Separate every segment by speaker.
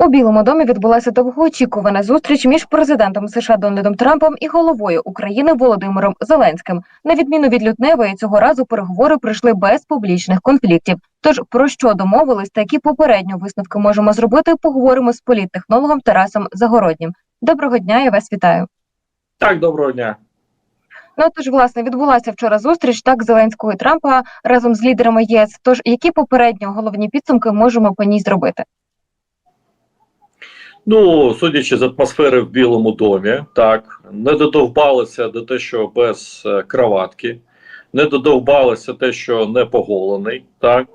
Speaker 1: У Білому домі відбулася довгоочікувана зустріч між президентом США Дональдом Трампом і головою України Володимиром Зеленським. На відміну від лютневої, цього разу переговори пройшли без публічних конфліктів. Тож про що домовились та які попередньо висновки можемо зробити, поговоримо з політтехнологом Тарасом Загороднім. Доброго дня, я вас вітаю.
Speaker 2: Так, доброго дня.
Speaker 1: Ну тож, власне, відбулася вчора зустріч так Зеленського і Трампа разом з лідерами ЄС. Тож які попередньо головні підсумки можемо по ній зробити?
Speaker 2: Ну, судячи з атмосфери в Білому домі, так не додовбалося до те, що без е, кроватки, не додовбалося те, що не поголений, так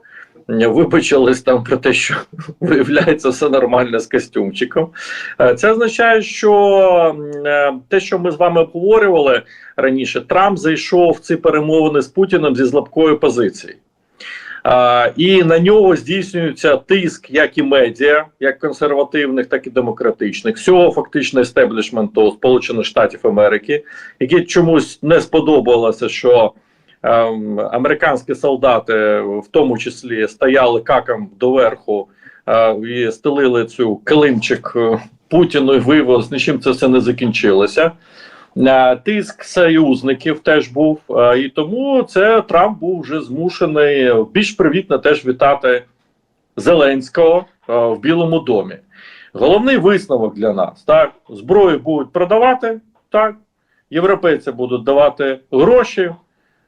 Speaker 2: вибачились там про те, що виявляється все нормально з костюмчиком. Е, Це означає, що е, те, що ми з вами обговорювали раніше, Трамп зайшов в ці перемовини з Путіним зі слабкої позиції. І на нього здійснюється тиск як і медіа, як консервативних, так і демократичних, всього фактично естеблішменту Сполучених Штатів Америки, які чомусь не сподобалося, що ем, американські солдати, в тому числі, стояли каком доверху е, і стелили цю килимчик е, Путіну і вивоз, нічим це все не закінчилося. Е, Тиск союзників теж був, е, і тому це Трамп був вже змушений більш привітно теж вітати Зеленського е, в Білому домі. Головний висновок для нас: так, зброю будуть продавати, так, європейці будуть давати гроші,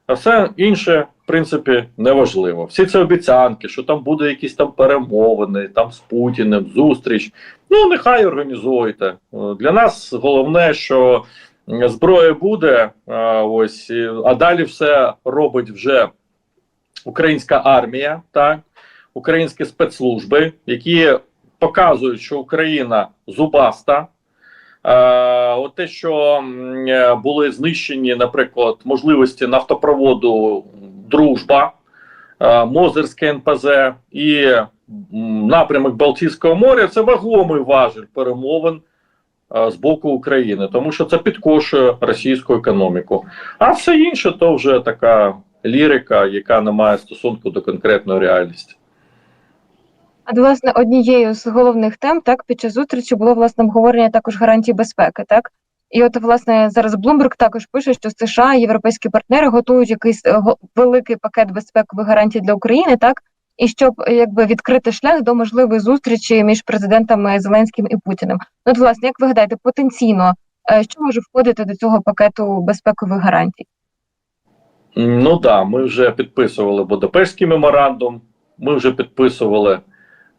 Speaker 2: а все інше, в принципі, неважливо. Всі ці обіцянки, що там буде якісь там перемовини, там з Путіним, зустріч. Ну, нехай організуйте. Для нас головне, що зброя буде, ось, а далі все робить вже українська армія, так, українські спецслужби, які показують, що Україна зубаста. Е, от те, що е, були знищені, наприклад, можливості нафтопроводу Дружба, е, Мозерське НПЗ і напрямок Балтійського моря, це вагомий важіль перемовин е, з боку України, тому що це підкошує російську економіку. А все інше то вже така лірика, яка не має стосунку до конкретної реальності.
Speaker 1: А власне однією з головних тем так під час зустрічі було власне обговорення також гарантій безпеки, так і от власне зараз Bloomberg також пише, що США європейські партнери готують якийсь е, великий пакет безпекових гарантій для України, так і щоб е, якби відкрити шлях до можливої зустрічі між президентами Зеленським і Путіним. Ну, от, власне, як ви гадаєте, потенційно е, що може входити до цього пакету безпекових гарантій?
Speaker 2: Ну да, ми вже підписували Будапештський меморандум, ми вже підписували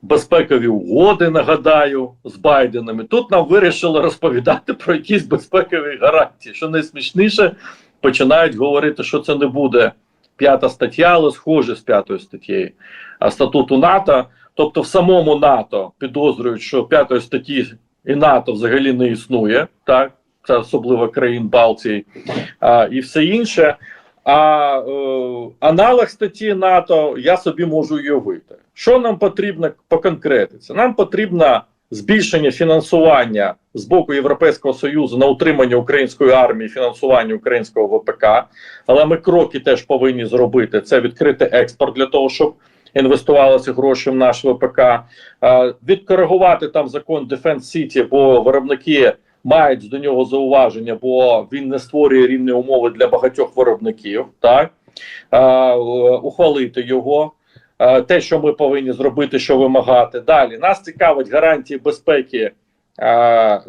Speaker 2: безпекові угоди, нагадаю, з Байденом. І Тут нам вирішили розповідати про якісь безпекові гарантії. Що найсмішніше, починають говорити, що це не буде п'ята стаття, але схоже з п'ятою статтєю статуту НАТО. Тобто, в самому НАТО підозрюють, що п'ятої статті і НАТО взагалі не існує, так це особливо країн Балтії а, і все інше. А е, аналог статті НАТО я собі можу уявити. Що нам потрібно по конкретиці? Нам потрібно збільшення фінансування з боку Європейського Союзу на утримання української армії, фінансування українського ВПК. Але ми кроки теж повинні зробити. Це відкрити експорт для того, щоб інвестувалися гроші в наш ВПК, відкоригувати там закон Defense City, бо виробники мають до нього зауваження, бо він не створює рівні умови для багатьох виробників. Так ухвалити його. Те, що ми повинні зробити, що вимагати. Далі нас цікавить гарантії безпеки е,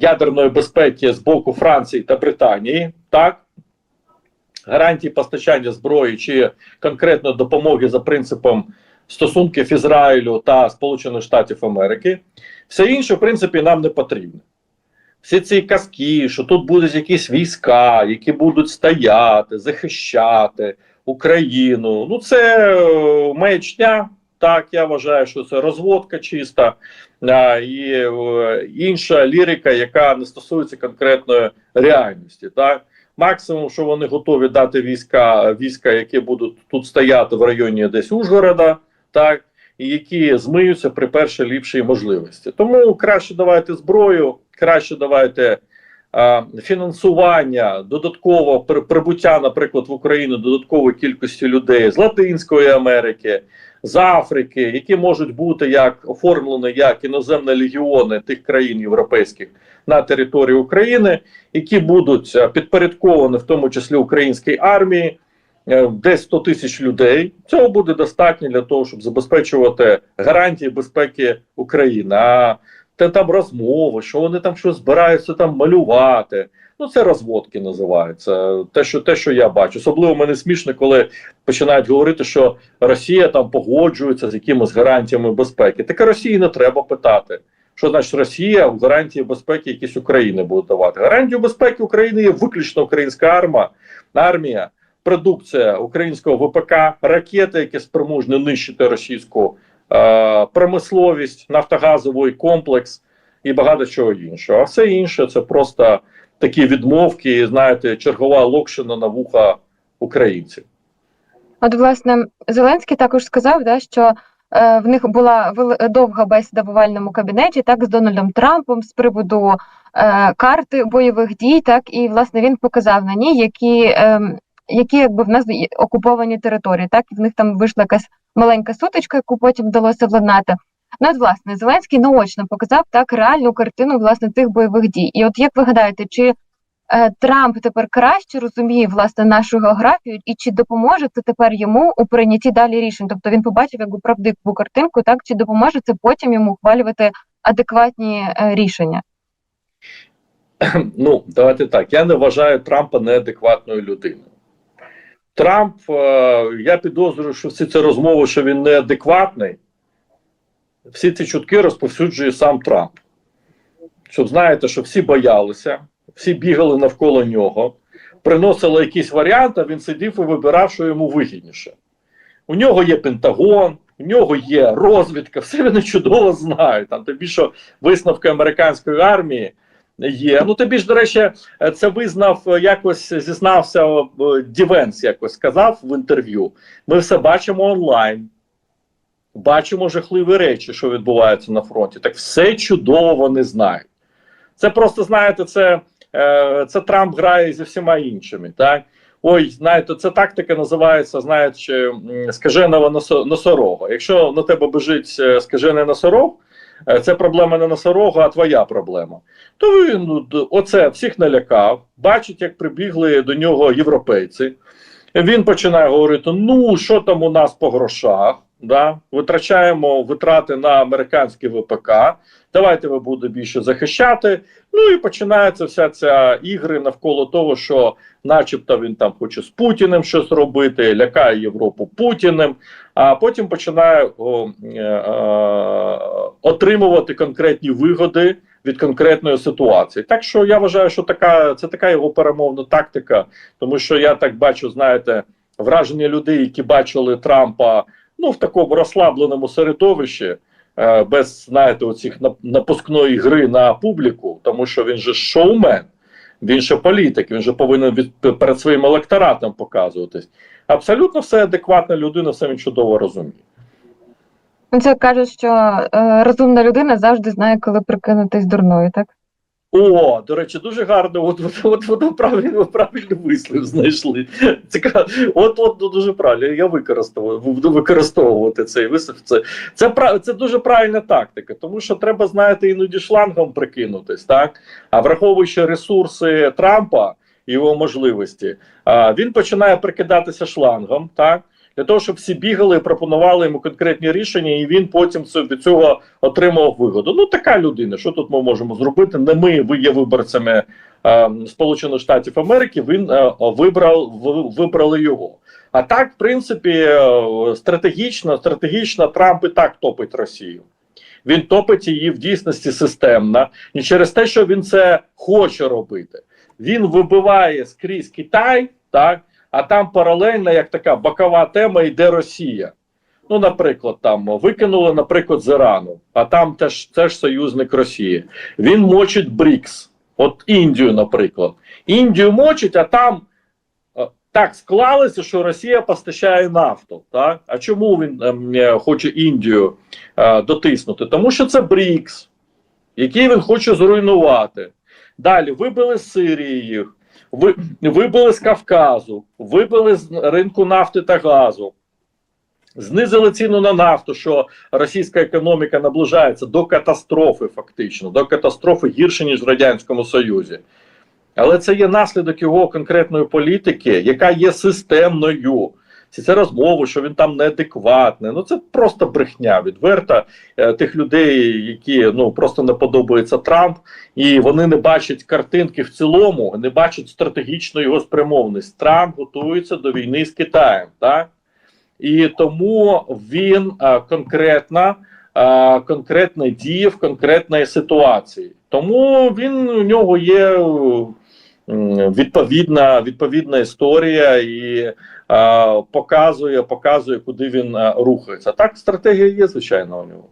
Speaker 2: ядерної безпеки з боку Франції та Британії. Так гарантії постачання зброї чи конкретно допомоги за принципом стосунків Ізраїлю та Сполучених Штатів Америки. Все інше, в принципі, нам не потрібно. Всі ці казки, що тут будуть якісь війська, які будуть стояти, захищати Україну. Ну, це е, маячня. Так, я вважаю, що це розводка чиста а, і е, інша лірика, яка не стосується конкретної реальності. Так, максимум, що вони готові дати війська, війська, які будуть тут стояти в районі десь Ужгорода, так і які змиються при першій ліпшій можливості. Тому краще давайте зброю, краще давайте е, фінансування, додатково при- прибуття, наприклад, в Україну додаткової кількості людей з Латинської Америки, з Африки, які можуть бути як оформлені як іноземні легіони тих країн європейських на території України, які будуть е, підпорядковані в тому числі українській армії, е, десь 100 тисяч людей. Цього буде достатньо для того, щоб забезпечувати гарантії безпеки України. А те там розмови, що вони там щось збираються там малювати. Ну, це розводки називаються. Те, що те, що я бачу. Особливо мене смішно, коли починають говорити, що Росія там погоджується з якимись гарантіями безпеки. Таке Росії не треба питати. Що значить Росія в гарантії безпеки якісь України буде давати? Гарантію безпеки України є виключно українська армія, армія, продукція українського ВПК, ракети, які спроможні нищити російську е, промисловість, нафтогазовий комплекс і багато чого іншого. А все інше це просто такі відмовки, знаєте, чергова локшина на вуха українців.
Speaker 1: От, власне, Зеленський також сказав, да, що в них була довга бесіда в овальному кабінеті, так, з Дональдом Трампом з приводу е, карти бойових дій, так, і власне він показав на ній, які, е, які якби в нас окуповані території, так, і в них там вийшла якась маленька сутичка, яку потім вдалося владнати. Ну, от, власне, Зеленський наочно показав так реальну картину власне тих бойових дій. І от як ви гадаєте, чи е, Трамп тепер краще розуміє власне нашу географію, і чи допоможе це тепер йому у прийнятті далі рішень? Тобто він побачив якби правдиву картинку, так чи допоможе це потім йому ухвалювати адекватні е, рішення?
Speaker 2: Ну, давайте так. Я не вважаю Трампа неадекватною людиною. Трамп, е, я підозрюю, що всі ці розмови, що він неадекватний, всі ці чутки розповсюджує сам Трамп. Щоб знаєте, що всі боялися, всі бігали навколо нього, приносили якийсь варіант, а він сидів і вибирав, що йому вигідніше. У нього є Пентагон, у нього є розвідка, все вони чудово знають. Там тобі що висновки американської армії є. Ну тобі ж, до речі, це визнав е, якось зізнався е, Дівенс, якось сказав в інтерв'ю. Ми все бачимо онлайн. Бачимо жахливі речі, що відбуваються на фронті. Так все чудово вони знають. Це просто, знаєте, це, це Трамп грає зі всіма іншими. так? Ой, знаєте, це тактика називається, знаєте, скаженого носорога. Якщо на тебе біжить е, скажений носорог, е, це проблема не носорога, а твоя проблема. То він ну, оце всіх налякав, бачить, як прибігли до нього європейці. Він починає говорити: ну, що там у нас по грошах? Да? Витрачаємо витрати на американське ВПК. Давайте ви будете більше захищати. Ну і починається вся ця ігри навколо того, що, начебто, він там хоче з Путіним щось робити, лякає Європу Путіним, а потім починає о, е, е, отримувати конкретні вигоди від конкретної ситуації. Так що я вважаю, що така це така його перемовна тактика, тому що я так бачу, знаєте, враження людей, які бачили Трампа ну в такому розслабленому середовищі. е, Без знаєте, оцих напускної гри на публіку, тому що він же шоумен, він же політик, він же повинен від перед своїм електоратом показуватись. Абсолютно все адекватна людина, все він чудово розуміє.
Speaker 1: Ну, Це кажуть, що е, розумна людина завжди знає, коли прикинутись дурною, так?
Speaker 2: О, до речі, дуже гарно. От от, от, от, правильно, правильно вислів знайшли. Цікаво. От, от ну, дуже правильно. Я використовую, буду використовувати цей вислів. Це, це, пра- це дуже правильна тактика, тому що треба, знаєте, іноді шлангом прикинутись, так? А враховуючи ресурси Трампа і його можливості, він починає прикидатися шлангом, так? Для того, щоб всі бігали і пропонували йому конкретні рішення, і він потім від цього отримав вигоду. Ну така людина. Що тут ми можемо зробити? Не ми ви є виборцями е, Сполучених Штатів Америки. Він е, вибрав ви- вибрали його. А так, в принципі, е, стратегічно, стратегічно Трамп і так топить Росію. Він топить її в дійсності системно, і через те, що він це хоче робити. Він вибиває скрізь Китай, так а там паралельно, як така бокова тема, йде Росія. Ну, наприклад, там викинули, наприклад, з Ірану, а там теж, теж союзник Росії. Він мочить БРІКС, от Індію, наприклад. Індію мочить, а там так склалося, що Росія постачає нафту. Так? А чому він ем, е, хоче Індію е, дотиснути? Тому що це БРІКС, який він хоче зруйнувати. Далі вибили з Сирії їх, ви, вибили з Кавказу, вибили з ринку нафти та газу. знизили ціну на нафту, що російська економіка наближається до катастрофи, фактично, до катастрофи гірше, ніж в Радянському Союзі. Але це є наслідок його конкретної політики, яка є системною. Ці це розмови, що він там неадекватний. Ну це просто брехня відверта е, тих людей, які ну просто не подобається Трамп, і вони не бачать картинки в цілому, не бачать стратегічну його спрямованість. Трамп готується до війни з Китаєм, так і тому він а, конкретно, а, конкретно діє в конкретній ситуації. Тому він у нього є відповідна, відповідна історія і показує, показує, куди він рухається. Так, стратегія є, звичайно, у нього.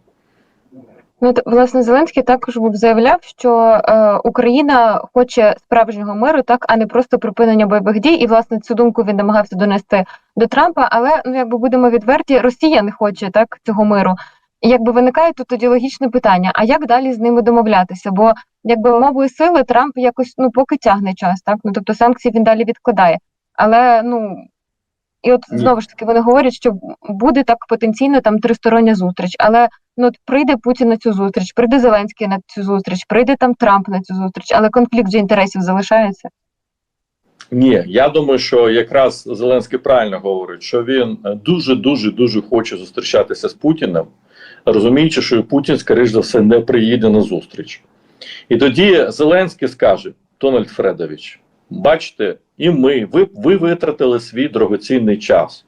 Speaker 1: Ну, власне, Зеленський також був заявляв, що е, Україна хоче справжнього миру, так, а не просто припинення бойових дій. І власне цю думку він намагався донести до Трампа. Але ну якби будемо відверті, Росія не хоче так цього миру. Якби виникає тут тоді логічне питання: а як далі з ними домовлятися? Бо якби мовою сили Трамп якось ну поки тягне час, так ну тобто санкції він далі відкладає. Але ну і от знову ж таки вони говорять, що буде так потенційно там тристороння зустріч, але ну от прийде Путін на цю зустріч, прийде Зеленський на цю зустріч, прийде там Трамп на цю зустріч, але конфлікт же інтересів залишається.
Speaker 2: Ні, я думаю, що якраз Зеленський правильно говорить, що він дуже дуже дуже хоче зустрічатися з Путіним, розуміючи, що Путін, скоріш за все, не приїде на зустріч. І тоді Зеленський скаже: Дональд Фредович, бачите, і ми, ви, ви витратили свій дорогоцінний час.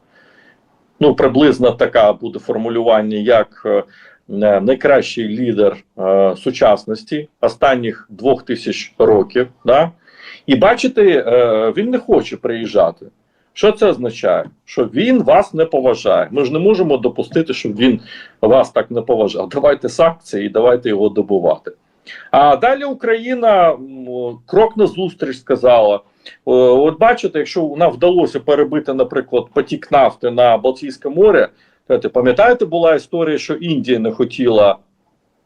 Speaker 2: Ну, приблизно така буде формулювання, як е, е, найкращий лідер е, сучасності останніх двох тисяч років. Да? І бачите, е, він не хоче приїжджати. Що це означає? Що він вас не поважає. Ми ж не можемо допустити, щоб він вас так не поважав. Давайте санкції і давайте його добувати. А далі Україна крок на зустріч сказала. От бачите, якщо нам вдалося перебити, наприклад, потік нафти на Балтійське море, пам'ятаєте, була історія, що Індія не хотіла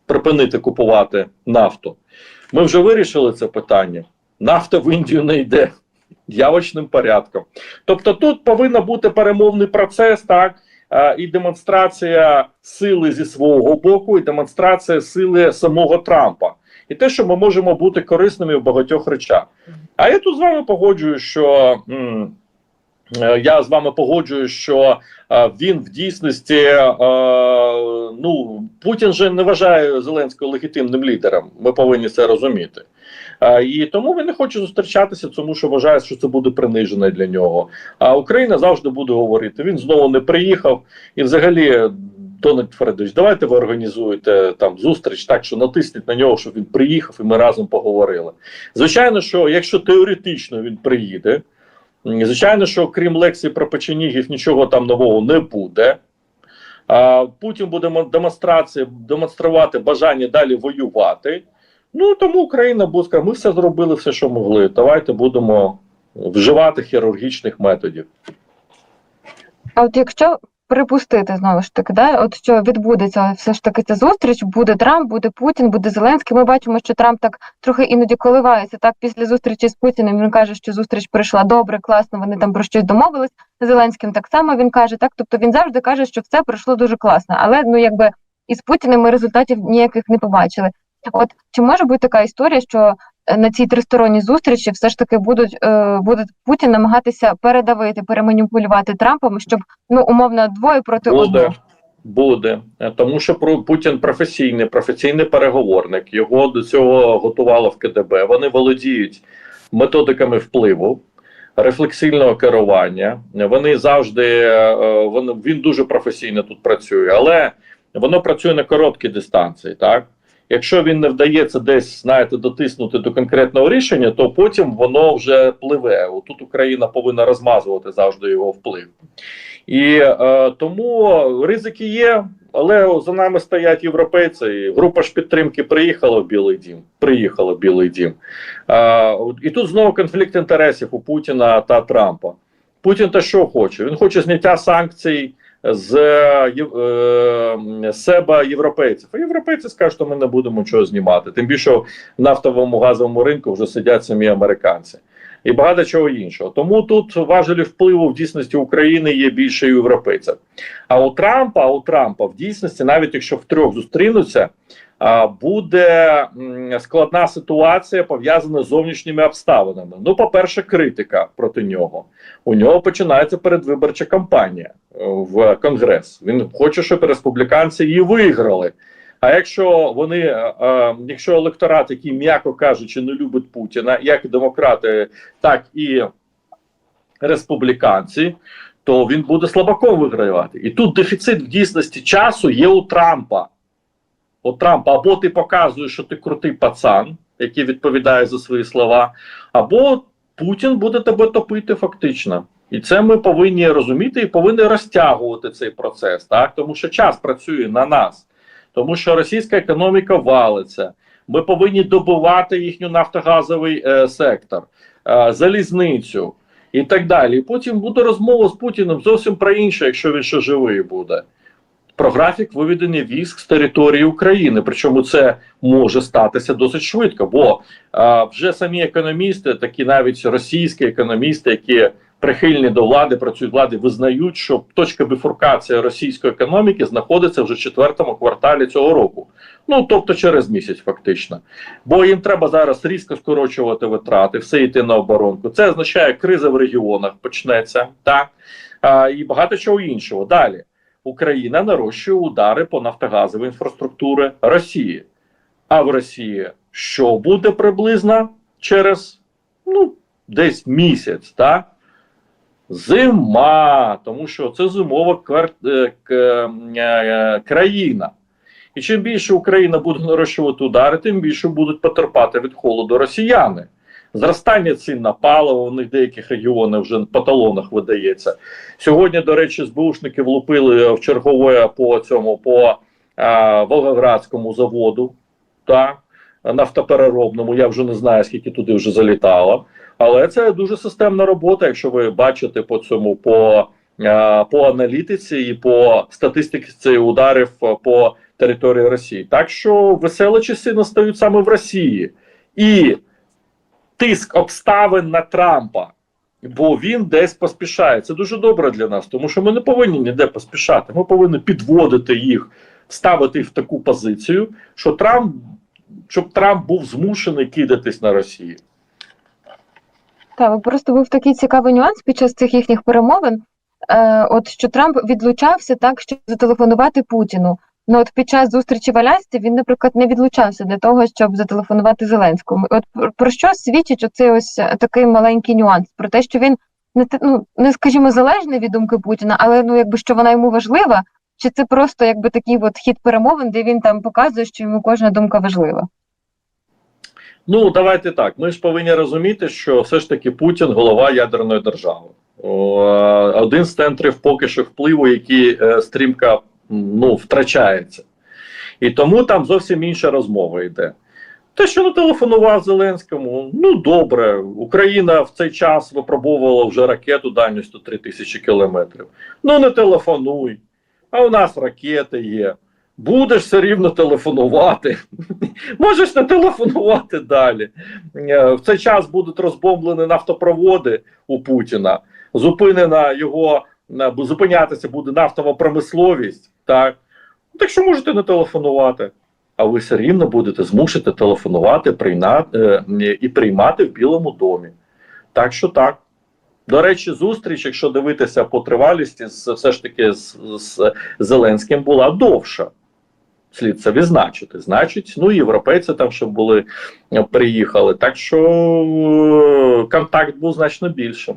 Speaker 2: припинити купувати нафту. Ми вже вирішили це питання. Нафта в Індію не йде явочним порядком. Тобто тут повинен бути перемовний процес, так, і демонстрація сили зі свого боку, і демонстрація сили самого Трампа. І те, що ми можемо бути корисними в багатьох речах. А я тут з вами погоджую, що е, я з вами погоджую, що е, він в дійсності е, ну Путін же не вважає Зеленського легітимним лідером. Ми повинні це розуміти. Е, І тому він не хоче зустрічатися, тому що вважає, що це буде принижено для нього. А Україна завжди буде говорити. Він знову не приїхав, і взагалі, Дональд Фредович, давайте ви організуєте там зустріч, так що натисніть на нього, щоб він приїхав, і ми разом поговорили. Звичайно, що якщо теоретично він приїде, звичайно, що крім лекцій про печенігів, нічого там нового не буде. А, Путін буде мо- демонстрації демонструвати бажання далі воювати. Ну тому Україна буде сказати, ми все зробили, все, що могли. Давайте будемо вживати хірургічних методів.
Speaker 1: А от якщо припустити знову ж таки, да, от що відбудеться все ж таки ця зустріч, буде Трамп, буде Путін, буде Зеленський. Ми бачимо, що Трамп так трохи іноді коливається. Так, після зустрічі з Путіним він каже, що зустріч прийшла добре, класно. Вони там про щось домовились. Зеленським так само він каже, так. Тобто він завжди каже, що все пройшло дуже класно. Але ну якби із Путіним ми результатів ніяких не побачили. От чи може бути така історія, що е, на цій тристоронній зустрічі все ж таки будуть е, буде Путін намагатися передавити, переманіпулювати Трампом, щоб ну умовно двоє проти
Speaker 2: Буде.
Speaker 1: одного.
Speaker 2: Буде, Е, тому що про- Путін професійний, професійний переговорник. Його до цього готувало в КДБ. Вони володіють методиками впливу, рефлексивного керування. Вони завжди е, вони, він дуже професійно тут працює, але воно працює на короткій дистанції. Так, якщо він не вдається десь, знаєте, дотиснути до конкретного рішення, то потім воно вже пливе. Тут Україна повинна розмазувати завжди його вплив. І е, тому ризики є, але за нами стоять європейці. І група ж підтримки приїхала в Білий Дім. Приїхала в Білий Дім. Е, і тут знову конфлікт інтересів у Путіна та Трампа. Путін те що хоче? Він хоче зняття санкцій з е, себе європейців. А європейці скажуть, що ми не будемо чого знімати. Тим більше в нафтовому газовому ринку вже сидять самі американці. І багато чого іншого. Тому тут важелі впливу в дійсності України є більше європейців. А у Трампа, у Трампа в дійсності, навіть якщо втрьох зустрінуться, буде складна ситуація пов'язана з зовнішніми обставинами. Ну, по-перше, критика проти нього. У нього починається передвиборча кампанія е, в Конгрес. Він хоче, щоб республіканці її виграли. А якщо вони, е, е, якщо електорат, який, м'яко кажучи, не любить Путіна, як демократи, так і республіканці, то він буде слабаком вигравати. І тут дефіцит в дійсності часу є у Трампа. У Трампа або ти показуєш, що ти крутий пацан, який відповідає за свої слова, або Путін буде тебе топити фактично. І це ми повинні розуміти і повинні розтягувати цей процес, так тому що час працює на нас, тому що російська економіка валиться. Ми повинні добувати їхню нафтогазовий е, сектор, е, залізницю і так далі. Потім буде розмова з Путіним зовсім про інше, якщо він ще живий буде. Про графік виведення військ з території України. Причому це може статися досить швидко, бо а, вже самі економісти, такі навіть російські економісти, які прихильні до влади, працюють влади, визнають, що точка біфуркації російської економіки знаходиться вже в четвертому кварталі цього року. Ну тобто через місяць, фактично. Бо їм треба зараз різко скорочувати витрати, все йти на оборонку. Це означає, криза в регіонах почнеться, так а, і багато чого іншого. Далі Україна нарощує удари по нафтогазовій інфраструктури Росії. А в Росії що буде приблизно через ну, десь місяць, так? Зима, тому що це зимова е, к- е, країна. І чим більше Україна буде нарощувати удари, тим більше будуть потерпати від холоду росіяни. Зростання цін на паливо, у них деяких регіонах вже по талонах видається. Сьогодні, до речі, СБУшники влупили в чергове по цьому по а, Волгоградському заводу, та, нафтопереробному. Я вже не знаю, скільки туди вже залітало. Але це дуже системна робота, якщо ви бачите по цьому по, по аналітиці і по статистиці ударів по території Росії. Так що веселі часи настають саме в Росії. І тиск обставин на Трампа, бо він десь поспішає. Це дуже добре для нас, тому що ми не повинні ніде поспішати. Ми повинні підводити їх, ставити їх в таку позицію, що Трамп, щоб Трамп був змушений кидатись на Росію.
Speaker 1: Так, просто був такий цікавий нюанс під час цих їхніх перемовин. Е, от що Трамп відлучався так, щоб зателефонувати Путіну. Ну от під час зустрічі в Алясці він, наприклад, не відлучався для того, щоб зателефонувати Зеленському. От про- що свідчить оцей ось е, такий маленький нюанс? Про те, що він не ну, не скажімо залежний від думки Путіна, але ну якби що вона йому важлива, чи це просто якби такий от хід перемовин, де він там показує, що йому кожна думка важлива?
Speaker 2: Ну, давайте так. Ми ж повинні розуміти, що все ж таки Путін голова ядерної держави. Один з центрів поки що впливу, який е, стрімко ну, втрачається. І тому там зовсім інша розмова йде. Те, що не телефонував Зеленському, ну добре, Україна в цей час випробовувала вже ракету дальністю 3 тисячі кілометрів. Ну не телефонуй. А у нас ракети є. Будеш все рівно телефонувати. Можеш не телефонувати далі. Е, В цей час будуть розбомблені нафтопроводи у Путіна, зупинена його е, зупинятися буде нафтова промисловість. Так, так що можете не телефонувати. А ви все рівно будете змушити телефонувати прийна, е, і приймати в Білому домі. Так що так. До речі, зустріч, якщо дивитися по тривалісті, все ж таки з, з Зеленським була довша. Слід це відзначити. Значить, ну європейці там ще були, е, приїхали. Так що е, контакт був значно більшим.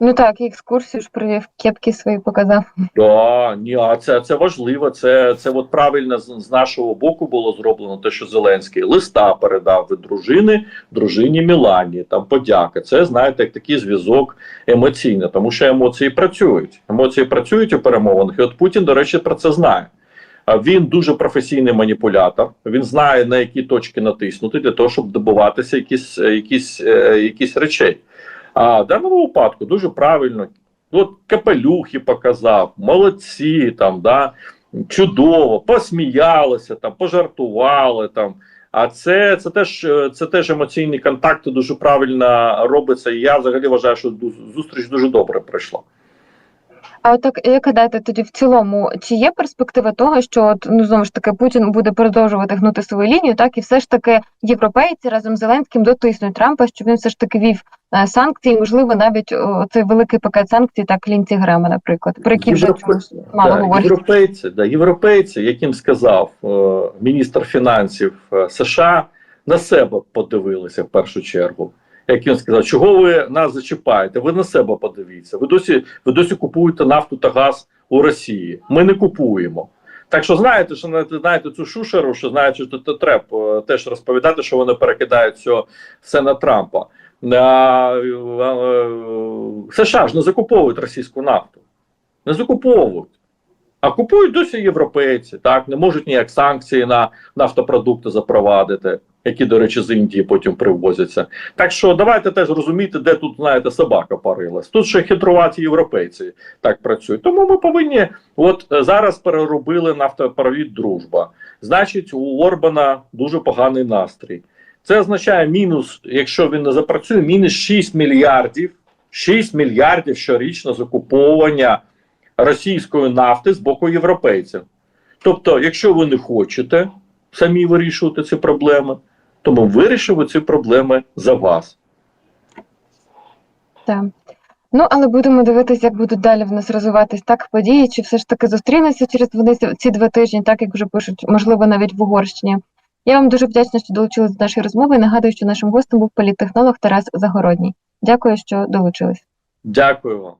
Speaker 1: Ну так, і екскурсію ж при кепки свої показав.
Speaker 2: Да, ні, а це, це важливо. Це, це от правильно з, з нашого боку було зроблено, те, що Зеленський листа передав від дружини дружині Мілані. Там подяка. Це знаєте, як такий зв'язок емоційний, тому що емоції працюють. Емоції працюють у перемовинах. І от Путін, до речі, про це знає. Він дуже професійний маніпулятор. Він знає на які точки натиснути для того, щоб добуватися якісь, е, якісь, е, якісь речей. А в даному випадку дуже правильно. От капелюхи показав, молодці там, да, чудово, посміялися, там, пожартували там. А це, це теж е, це теж емоційні контакти дуже правильно робиться. І я взагалі вважаю, що зустріч дуже добре пройшла.
Speaker 1: А так як гадаєте тоді в цілому, чи є перспектива того, що от, ну знову ж таки Путін буде продовжувати гнути свою лінію, так і все ж таки європейці разом з Зеленським дотиснуть Трампа, щоб він все ж таки вів е, санкції, можливо, навіть о, цей великий пакет санкцій, так Лінці Грема, наприклад, про які вже мало
Speaker 2: да,
Speaker 1: говорять.
Speaker 2: Європейці, да, європейці, яким сказав е, міністр фінансів е, США, на себе подивилися в першу чергу. Як він сказав, чого ви нас зачіпаєте? Ви на себе подивіться. Ви досі, ви досі купуєте нафту та газ у Росії. Ми не купуємо. Так що знаєте, що знаєте, цю шушеру, що знаєте, що то треба е, теж розповідати, що вони перекидають все, все на Трампа. А, е, США ж не закуповують російську нафту. Не закуповують. А купують досі європейці, так не можуть ніяк санкції на нафтопродукти запровадити, які, до речі, з Індії потім привозяться. Так що давайте теж розуміти, де тут, знаєте, собака парилась. Тут ще хитруваті європейці так працюють. Тому ми повинні, от е, зараз переробили нафтопровід дружба. Значить, у Орбана дуже поганий настрій. Це означає мінус, якщо він не запрацює, мінус 6 мільярдів, 6 мільярдів щорічно закуповування російської нафти з боку європейців. Тобто, якщо ви не хочете самі вирішувати ці проблеми, то ми вирішимо ці проблеми за вас.
Speaker 1: Так. Ну, але будемо дивитися, як будуть далі в нас розвиватись так події, чи все ж таки зустрінуться через вони ці- ці два тижні, так як вже пишуть, можливо, навіть в Угорщині. Я вам дуже вдячна, що долучились до нашої розмови. і Нагадую, що нашим гостем був політтехнолог Тарас Загородній. Дякую, що долучились.
Speaker 2: Дякую вам.